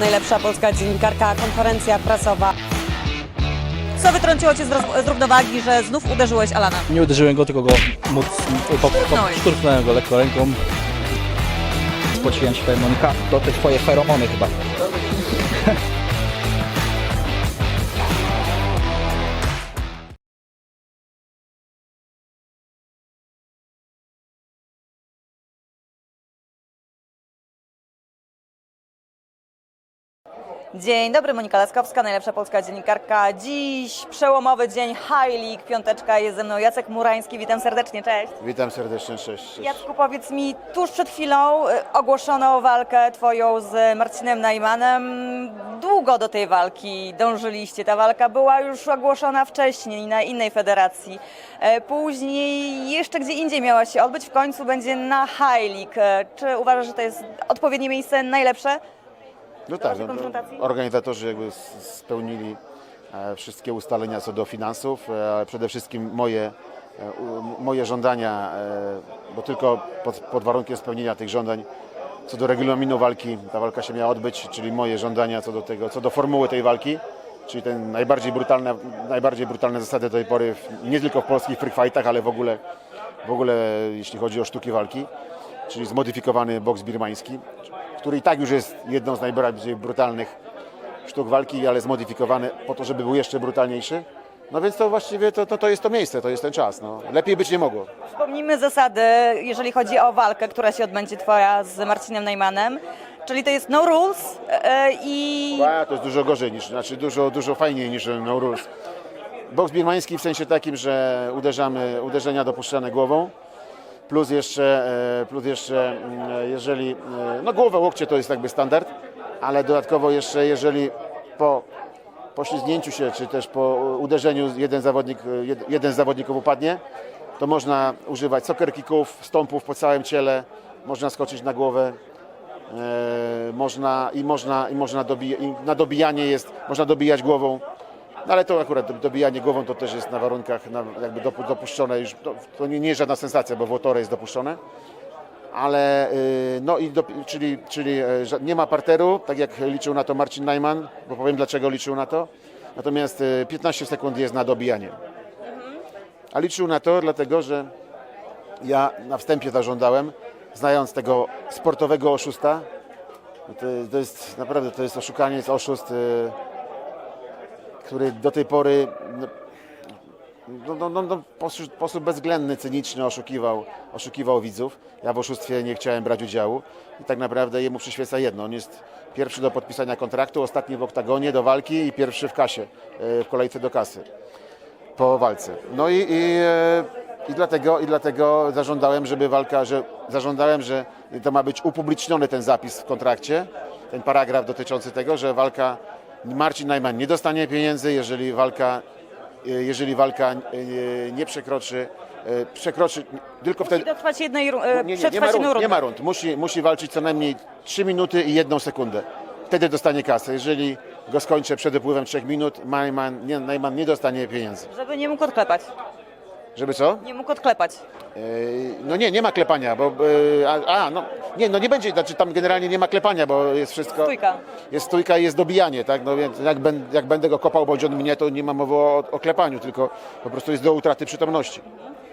najlepsza polska dziennikarka, konferencja prasowa. Co wytrąciło Cię z, roz- z równowagi, że znów uderzyłeś Alana? Nie uderzyłem go, tylko go móc, po, po, Szturchnąłeś. szturchnąłem go lekko ręką. Spociłem się Monika, to te twoje feromony chyba. Dzień dobry, Monika Laskowska, najlepsza polska dziennikarka. Dziś przełomowy dzień High League, piąteczka, jest ze mną Jacek Murański, witam serdecznie, cześć. Witam serdecznie, cześć. cześć. Jacku, powiedz mi, tuż przed chwilą y, ogłoszono walkę Twoją z Marcinem Najmanem. Długo do tej walki dążyliście. Ta walka była już ogłoszona wcześniej na innej federacji. E, Później jeszcze gdzie indziej miała się odbyć, w końcu będzie na High League. E, Czy uważasz, że to jest odpowiednie miejsce, najlepsze? No tak, no, konfrontacji? organizatorzy jakby spełnili e, wszystkie ustalenia co do finansów, e, ale przede wszystkim moje, e, moje żądania, bo tylko pod, pod warunkiem spełnienia tych żądań co do regulaminu walki, ta walka się miała odbyć, czyli moje żądania co do tego, co do formuły tej walki, czyli ten najbardziej brutalne, najbardziej brutalne zasady do tej pory, nie tylko w polskich free fightach, ale w ogóle, w ogóle jeśli chodzi o sztuki walki, czyli zmodyfikowany boks birmański, który i tak już jest jedną z najbardziej brutalnych sztuk walki, ale zmodyfikowany po to, żeby był jeszcze brutalniejszy. No więc to właściwie to, to, to jest to miejsce, to jest ten czas. No. Lepiej być nie mogło. Wspomnijmy zasady, jeżeli chodzi o walkę, która się odbędzie Twoja z Marcinem Najmanem. Czyli to jest no rules e, i A, to jest dużo gorzej niż, znaczy dużo, dużo fajniej niż no rules. Boks birmański w sensie takim, że uderzamy, uderzenia dopuszczane głową, plus jeszcze, e, plus jeszcze mm, jeżeli, e, no głowę, łokcie to jest jakby standard, ale dodatkowo jeszcze jeżeli po poślizgnięciu się, czy też po uderzeniu jeden, zawodnik, jed- jeden z zawodników upadnie, to można używać soccer kicków, stąpów po całym ciele, można skoczyć na głowę, E, można i można, i można dobija, i na dobijanie jest, można dobijać głową, no ale to akurat do- dobijanie głową to też jest na warunkach na, jakby dopu- dopuszczone już, to, to nie, nie jest żadna sensacja, bo w Łotore jest dopuszczone, ale y, no i do, czyli, czyli e, nie ma parteru, tak jak liczył na to Marcin Najman, bo powiem dlaczego liczył na to, natomiast y, 15 sekund jest na dobijanie. A liczył na to dlatego, że ja na wstępie zażądałem, znając tego sportowego oszusta, no to, to jest naprawdę to jest oszukanie, jest oszust, y, który do tej pory no, no, no, no, no, w sposób- bezwzględny, cyniczny oszukiwał, oszukiwał widzów. Ja w oszustwie nie chciałem brać udziału i tak naprawdę jemu przyświeca jedno. On jest pierwszy do podpisania kontraktu, ostatni w oktagonie do walki i pierwszy w kasie, y, w kolejce do kasy po walce. No i, i, e, i, dlatego, i dlatego zażądałem, żeby walka, że zażądałem, że to ma być upubliczniony ten zapis w kontrakcie, ten paragraf dotyczący tego, że walka Marcin Najman nie dostanie pieniędzy, jeżeli walka, e, jeżeli walka e, nie przekroczy, e, przekroczy tylko wtedy. musi dotrwać jednej, Nie, nie, nie, ma rund, nie ma rund. Musi, musi walczyć co najmniej 3 minuty i 1 sekundę. Wtedy dostanie kasę. Jeżeli go skończę przed upływem 3 minut, Najman nie, Najman nie dostanie pieniędzy. Żeby nie mógł odklepać. Żeby co? Nie mógł odklepać. No nie, nie ma klepania, bo. yy, A, a, no nie, no nie będzie, znaczy tam generalnie nie ma klepania, bo jest wszystko. Stójka. Jest stójka i jest dobijanie, tak? No więc jak, ben, jak będę go kopał bądź on mnie, to nie ma mowy o, o klepaniu, tylko po prostu jest do utraty przytomności.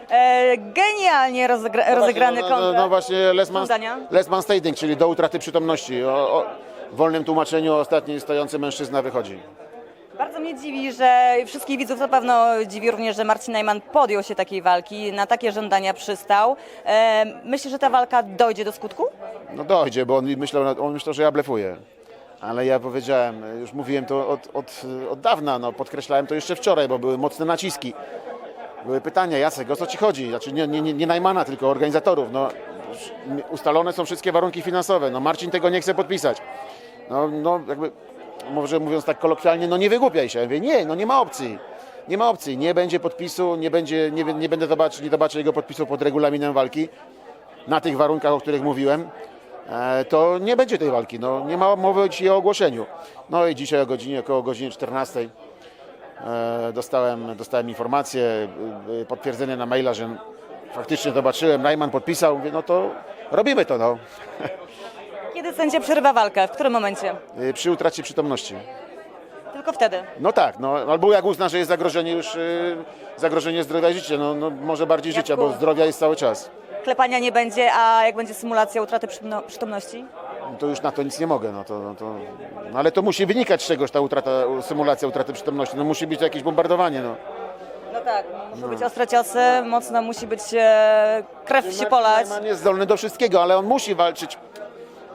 E, genialnie rozegra- rozegrany no, no, no, no właśnie Lesman? Lesman Stading, czyli do utraty przytomności. O, o, w wolnym tłumaczeniu ostatni stojący mężczyzna wychodzi. Bardzo mnie dziwi, że wszystkich widzów na pewno dziwi również, że Marcin Najman podjął się takiej walki, na takie żądania przystał. E, myślę, że ta walka dojdzie do skutku? No dojdzie, bo on myślał, on myślał, że ja blefuję. Ale ja powiedziałem, już mówiłem to od, od, od dawna, no, podkreślałem to jeszcze wczoraj, bo były mocne naciski. Były pytania, Jacek, o co Ci chodzi? Znaczy nie, nie, nie Najmana, tylko organizatorów. No, ustalone są wszystkie warunki finansowe. No, Marcin tego nie chce podpisać. No, no jakby, może mówiąc tak kolokwialnie, no nie wygłupiaj się. Ja mówię, nie, no nie ma opcji. Nie ma opcji. Nie będzie podpisu, nie, będzie, nie, nie będę zobaczyć, nie zobaczę jego podpisu pod regulaminem walki na tych warunkach, o których mówiłem, e, to nie będzie tej walki. No, nie ma mowy dzisiaj o ogłoszeniu. No i dzisiaj o godzinie, około godziny 14 e, dostałem, dostałem informację, e, potwierdzenie na maila, że faktycznie zobaczyłem, Najman podpisał, mówię, no to robimy to, no. Kiedy sędzia przerywa walkę? W którym momencie? Y, Przy utracie przytomności. Tylko wtedy. No tak, no, albo jak uzna, że jest zagrożenie już, y, zagrożenie zdrowia i życia, no, no może bardziej życia, bo zdrowia jest cały czas. Klepania nie będzie, a jak będzie symulacja utraty przytomno- przytomności? No To już na to nic nie mogę, no to, no to, no ale to musi wynikać z czegoś ta utrata, symulacja utraty przytomności, no musi być jakieś bombardowanie, no. No tak, muszą być ostre ciosy, mocno musi być e, krew się polać. Man jest zdolny do wszystkiego, ale on musi walczyć.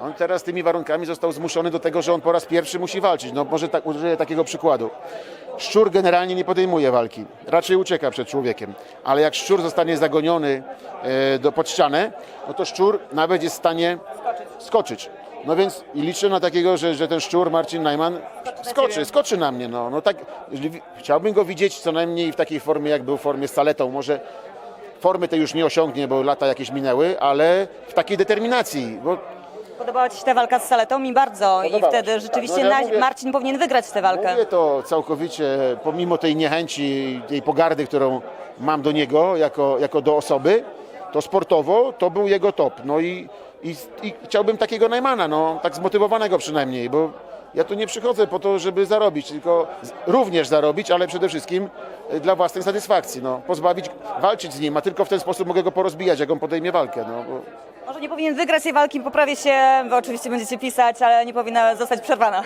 On teraz tymi warunkami został zmuszony do tego, że on po raz pierwszy musi walczyć. No może tak, użyję takiego przykładu. Szczur generalnie nie podejmuje walki, raczej ucieka przed człowiekiem. Ale jak szczur zostanie zagoniony e, do, pod ścianę, no to szczur nawet jest w stanie skoczyć. No więc i liczę na takiego, że, że ten szczur, Marcin Najman, skoczy, skoczy na mnie. No, no tak, chciałbym go widzieć co najmniej w takiej formie, jak był w formie z saletą. Może formy tej już nie osiągnie, bo lata jakieś minęły, ale w takiej determinacji. Bo Podobała Ci się ta walka z Saletą? Mi bardzo. I Podobała wtedy się. rzeczywiście No ja na- mówię- Marcin powinien wygrać tę walkę. mówię to całkowicie, pomimo tej niechęci, tej pogardy, którą mam do niego jako, jako do osoby, to sportowo to był jego top. No i, i, i chciałbym takiego Najmana, no, tak zmotywowanego przynajmniej, bo ja tu nie przychodzę po to, żeby zarobić, tylko z- również zarobić, ale przede wszystkim y, dla własnej satysfakcji. No, pozbawić, walczyć z nim, a tylko w ten sposób mogę go porozbijać, jak on podejmie walkę. No, bo... Może nie powinien wygrać tej walki, poprawię się, bo oczywiście będziecie pisać, ale nie powinna zostać przerwana.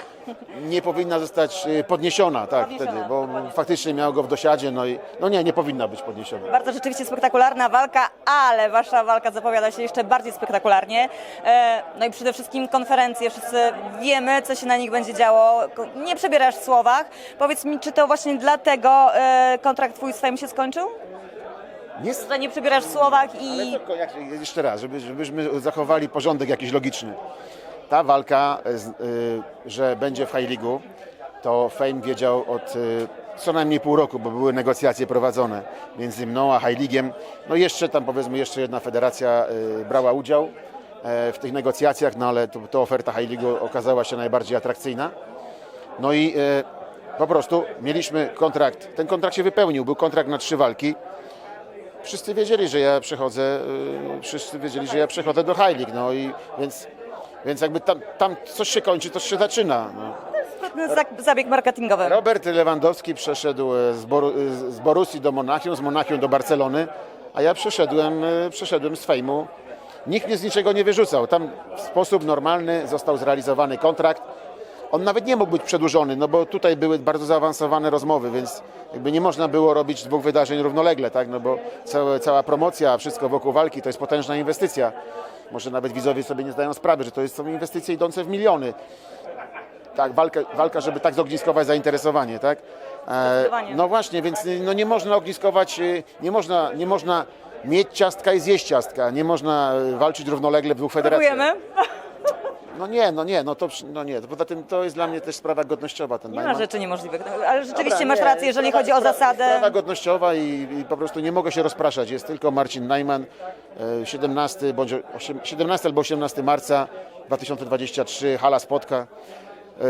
nie powinna zostać y, podniesiona, tak, Podniesiona, wtedy, bo faktycznie miał go w dosiadzie, no i no nie, nie powinna być podniesiona. Bardzo rzeczywiście spektakularna walka, ale wasza walka zapowiada się jeszcze bardziej spektakularnie. E, No i przede wszystkim konferencje, wszyscy wiemy, co się na nich będzie działo. Ko- Nie przebierasz w słowach. Powiedz mi, czy to właśnie dlatego e, kontrakt twój z Fame się skończył? Nie, przebierasz w ale i tylko jak, jeszcze raz, żeby, żebyśmy zachowali porządek jakiś logiczny. Ta walka, y, że będzie w High League'u, to Fame wiedział od y, co najmniej pół roku, bo były negocjacje prowadzone między mną a High League'iem. No jeszcze tam powiedzmy jeszcze jedna federacja y, brała udział w tych negocjacjach, no ale to, to oferta High League'u okazała się najbardziej atrakcyjna. No i e, po prostu mieliśmy kontrakt. Ten kontrakt się wypełnił. Był kontrakt na trzy walki. Wszyscy wiedzieli, że ja przechodzę, e, wszyscy wiedzieli, że ja przechodzę do High League. No i więc, więc jakby tam, tam coś się kończy, coś się zaczyna. No. zabieg marketingowy. Robert Lewandowski przeszedł e, z, Boru, e, z Borussii do Monachium, z Monachium do Barcelony, a ja przeszedłem, przeszedłem z Fejmu. Nikt mnie z niczego nie wyrzucał. Tam w sposób normalny został zrealizowany kontrakt. On nawet nie mógł być przedłużony, no bo tutaj były bardzo zaawansowane rozmowy, więc jakby nie można było robić dwóch wydarzeń równolegle, tak? No bo całe, cała promocja, wszystko wokół walki to jest potężna inwestycja. Może nawet widzowie sobie nie zdają sprawy, że to jest, są inwestycje idące w miliony tak, walka, walka, żeby tak zogniskować zainteresowanie, tak? E, no właśnie, więc y, no nie można ogniskować, y, nie można, nie można mieć ciastka i zjeść ciastka, nie można y, walczyć równolegle w dwóch federacjach. Próbujemy. No nie, no nie, no to, no nie, poza tym to jest dla mnie też sprawa godnościowa ten Nie ma rzeczy niemożliwych. No, Ale rzeczywiście Dobra, masz nie, rację, jeżeli sprawa- chodzi o zasadę. Sprawa godnościowa i, i po prostu nie mogę się rozpraszać. Jest tylko Marcin Najman, e, 17, bądź osiem- 17 albo 18 marca 2023, hala Spodka.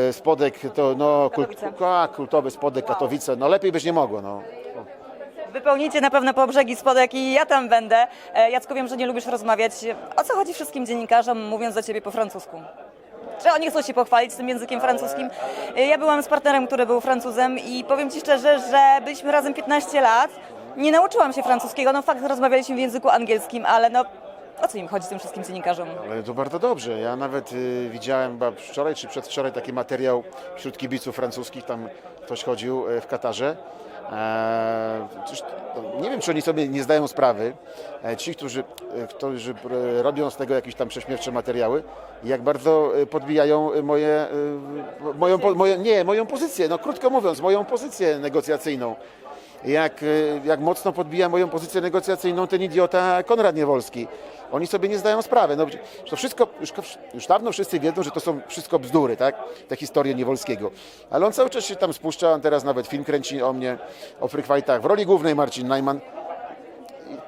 E, Spodek to no, Katowice. a, kultowy Spodek Katowice. No lepiej byś nie mogło. No. Wypełnicie na pewno po brzegi spodek i ja tam będę. E, Jacku, wiem, że nie lubisz rozmawiać. O co chodzi wszystkim dziennikarzom, mówiąc do ciebie po francusku? Czy oni chcą się pochwalić tym językiem francuskim? E, Ja byłam z partnerem, który był Francuzem i powiem Ci szczerze, że byliśmy razem 15 lat. Nie nauczyłam się francuskiego, no fakt, rozmawialiśmy w języku angielskim, ale no o co im chodzi tym wszystkim dziennikarzom? Ale to bardzo dobrze. Ja nawet y, widziałem chyba wczoraj czy przedwczoraj taki materiał wśród kibiców francuskich. Tam ktoś chodził y, w Katarze. Eee, cóż, no, nie wiem, czy oni sobie nie zdają sprawy, e, ci, którzy, e, którzy e, robią z tego jakieś tam prześmiewcze materiały, jak bardzo e, podbijają e, moje, e, moją, po- moje, nie, moją pozycję, no krótko mówiąc, moją pozycję negocjacyjną. Jak, e, jak mocno podbija moją pozycję negocjacyjną ten idiota Konrad Niewolski. Oni sobie nie zdają sprawy. No, to wszystko, już, już dawno wszyscy wiedzą, że to są wszystko bzdury, tak? Te historie Niewolskiego. Ale on cały czas się tam spuszcza, on teraz nawet film kręci o mnie, o frykfajtach. W roli głównej Marcin Najman.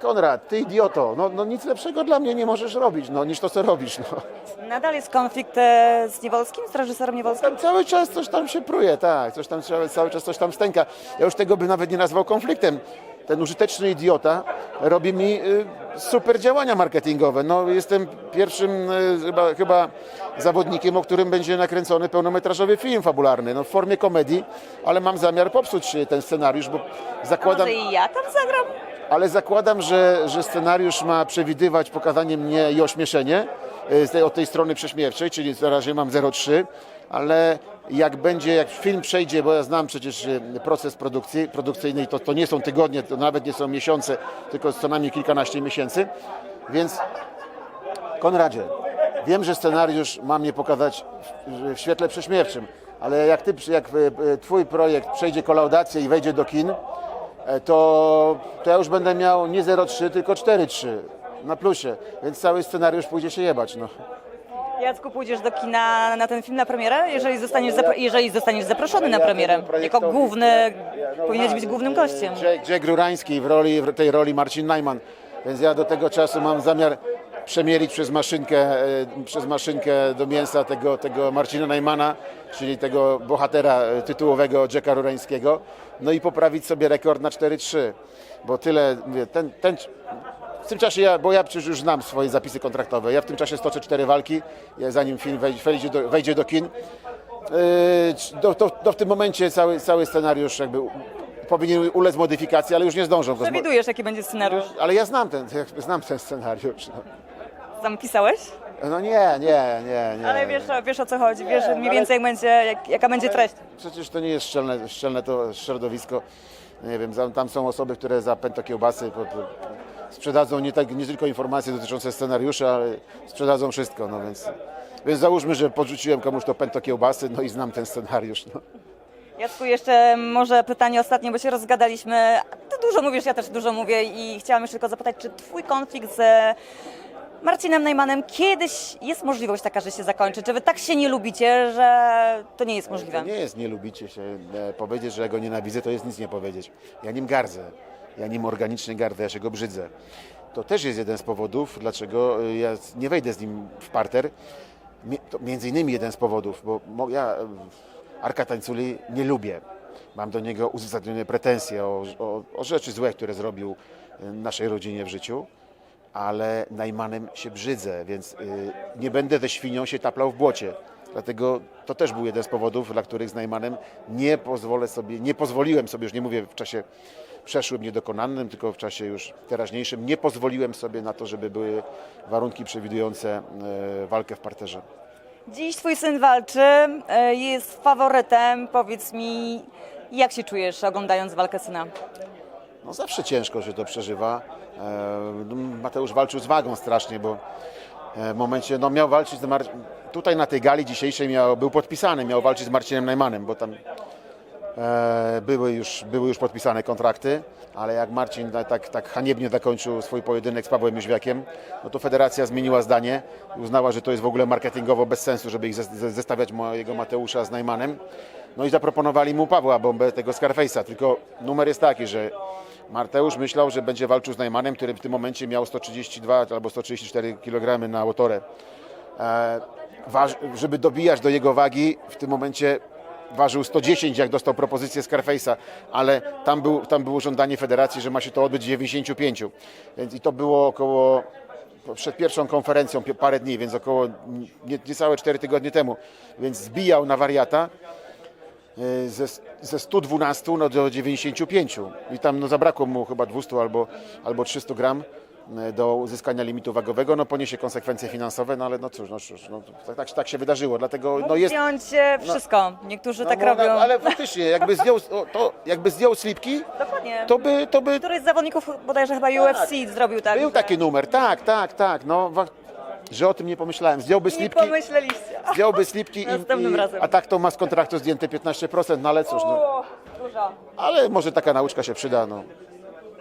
Konrad, ty idioto, no, no nic lepszego dla mnie nie możesz robić, no, niż to, co robisz. No. Nadal jest konflikt e, z Niewolskim, z reżyserem Niewolskim? Tam cały czas coś tam się pruje, tak, coś tam, cały- cały czas coś tam stęka. Ja już tego bym nawet nie nazwał konfliktem. ten użyteczny idiota robi mi y, super działania marketingowe. No, jestem pierwszym y, chyba, chyba zawodnikiem, o którym będzie nakręcony pełnometrażowy film fabularny. No, w formie komedii, ale mam zamiar popsuć y, ten scenariusz, bo zakładam, może i ja tam zagram? Ale zakładam, że, że scenariusz ma przewidywać pokazanie mnie i ośmieszenie y, z tej, od tej strony prześmiewczej, czyli na razie mam 0,3, ale jak będzie, jak film przejdzie, bo ja znam przecież y, proces produkcji, produkcyjny to, to nie są tygodnie, to nawet nie są miesiące, tylko co najmniej kilkanaście miesięcy, więc Konradzie, wiem, że scenariusz ma mnie pokazać w, w świetle prześmiewczym, ale jak, ty, jak y, twój projekt przejdzie kolaudację i wejdzie do kin, e, to, to ja już będę miał nie 0,3, tylko 4,3 na plusie, więc cały scenariusz pójdzie się jebać. No. Jacku, pójdziesz do kina na ten film na premierę, jeżeli zostaniesz, zapro- jeżeli zostaniesz zaproszony na premierę. Jako główny, powinieneś być głównym gościem. Jack, Jack Rurański w, roli, w tej roli Marcin Najman, więc ja do tego czasu mam zamiar przemielić przez maszynkę, e, przez maszynkę do mięsa tego, tego Marcina Najmana, czyli tego bohatera e, tytułowego Jacka Rurańskiego, no i poprawić sobie rekord na 4-3, bo tyle, ten, ten, w tym czasie, ja, bo ja przecież już znam swoje zapisy kontraktowe, ja w tym czasie stoczę cztery walki, zanim film wejdzie, do, wejdzie do kin, to, to, to w tym momencie cały, cały scenariusz jakby powinien ulec modyfikacji, ale już nie zdążą. Przewidujesz, jaki będzie scenariusz. Ale ja znam ten, znam ten scenariusz. No, Sam pisałeś? no nie, nie, nie, nie. Ale wiesz, o- wiesz o co chodzi, wiesz mniej ale- więcej jak będzie, jak, jaka będzie treść. Przecież to nie jest szczelne, szczelne to środowisko. Nie wiem, tam są osoby, które za pęto kiełbasy po, po, sprzedadzą nie, tak, nie tylko informacje dotyczące scenariusza, ale sprzedadzą wszystko, no więc... Więc załóżmy, że podrzuciłem komuś to pęto kiełbasy, no i znam ten scenariusz. No. Jacku, jeszcze może pytanie ostatnie, bo się rozgadaliśmy. Ty dużo mówisz, ja też dużo mówię i chciałam jeszcze tylko zapytać, czy twój konflikt z Marcinem Najmanem kiedyś jest możliwość taka, że się zakończy? Czy wy tak się nie lubicie, że to nie jest możliwe? To nie jest nie lubicie się. E, Powiedzieć, że ja go nienawidzę, to jest nic nie powiedzieć. Ja nim gardzę. Ja nim organicznie gardzę, ja się go brzydzę. To też jest jeden z powodów, dlaczego e, ja nie wejdę z nim w parter. To między innymi jeden z powodów, bo ja e, Arka Tańculi nie lubię. Mam do niego uzasadnione pretensje o, o, o rzeczy złe, które zrobił naszej rodzinie w życiu ale Najmanem się brzydzę, więc y, nie będę ze świnią się taplał w błocie. Dlatego to też był jeden z powodów, dla których z Najmanem nie pozwolę sobie, nie pozwoliłem sobie, już nie mówię w czasie przeszłym, niedokonanym, tylko w czasie już teraźniejszym, nie pozwoliłem sobie na to, żeby były warunki przewidujące e, walkę w parterze. Dziś twój syn walczy, e, jest faworytem. Powiedz mi, jak się czujesz oglądając walkę syna? No zawsze ciężko się to przeżywa. Mateusz walczył z wagą strasznie, bo e, w momencie, no miał walczyć z Mar- tutaj na tej gali dzisiejszej miał, był podpisany, miał walczyć z Marcinem Najmanem, bo tam e, były, już, były już podpisane kontrakty, ale jak Marcin tak, tak, haniebnie zakończył swój pojedynek z Pawłem Jóźwiakiem, no to federacja zmieniła zdanie, uznała, że to jest w ogóle marketingowo bez sensu, żeby ich zes- ze- zestawiać mojego Mateusza z Najmanem. No i zaproponowali mu Pawła, bombę tego Scarface'a, tylko numer jest taki, że Mateusz myślał, że będzie walczył z Najmanem, który w tym momencie miał 132 albo 134 kg na łotorę. E, żeby dobijać do jego wagi, w tym momencie ważył 110, jak dostał propozycję Scarface'a, ale tam, był, tam było żądanie federacji, że ma się to odbyć w 95. Więc i to było około przed pierwszą konferencją parę dni, więc około nie, niecałe 4 tygodnie temu. Więc zbijał na wariata ze, ze 112 no, do 95 i tam no, zabrakło mu chyba 200 albo, albo 300 gram e, do uzyskania limitu wagowego, no poniesie konsekwencje finansowe, no ale no cóż, no, cóż no, tak, tak, tak się wydarzyło, dlatego no jest... Wziąć e, wszystko. Niektórzy tak no, robią. no, Ale faktycznie, jakby zdjął, to, jakby zdjął slipki, Dokładnie. to by, to by Któryś z zawodników, bodajże chyba UFC zrobił tak. był że- taki numer, tak, tak, tak, no, że o tym nie pomyślałem, zdjąłby Nie slipki, pomyśleliście. zdjąłby slipki i, Następnym i, razem. a tak to ma z kontraktu zdjęte 15%, no ale cóż, no, O, ale może taka nauczka się przyda, no.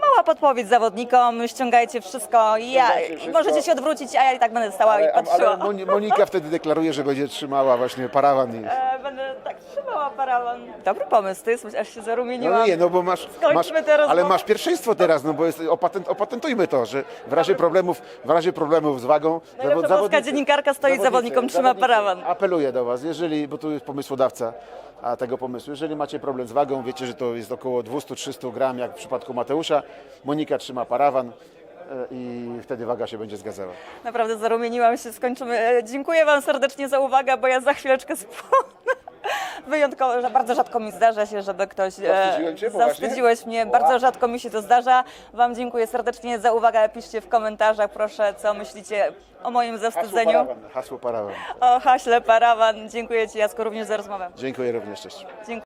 Mała podpowiedź zawodnikom, ściągajcie wszystko i, ja, Ściągajcie i wszystko. możecie się odwrócić, a ja i tak będę stała i Ale, patrzyła. ale Moni- Monika wtedy deklaruje, że będzie trzymała właśnie parawan i... Będę tak trzymała O, parawan. Dobry pomysł, to jest, aż się No zarumieniłam. nie, no bo masz, masz ale masz pierwszeństwo teraz, no bo jest, opatent, opatentujmy to, że w razie problemów, w razie problemów z wagą Najlepsza polska dziennikarka stoi zawodnikom, trzyma parawan. Apeluję do Was, jeżeli, bo tu jest pomysłodawca a tego pomysłu, jeżeli macie problem z wagą, wiecie, że to jest około 200-300 gram, jak w przypadku Mateusza, Monika trzyma parawan i wtedy waga się będzie zgadzała. Naprawdę zarumieniłam się, skończymy. E, Dziękuję Wam serdecznie za uwagę, bo ja za chwileczkę spłonę. Wyjątkowo, że bardzo rzadko mi zdarza się, żeby ktoś... e, Zawstydziłem cię? Zawstydziłeś mnie, bardzo rzadko mi się to zdarza. Wam dziękuję serdecznie za uwagę. Piszcie w komentarzach, proszę, co myślicie o moim Hasło zawstydzeniu. parawan. Hasło parawan. O haśle parawan. Dziękuję Ci, Jasku, również za rozmowę. Dziękuję również, cześć. Dziękuję.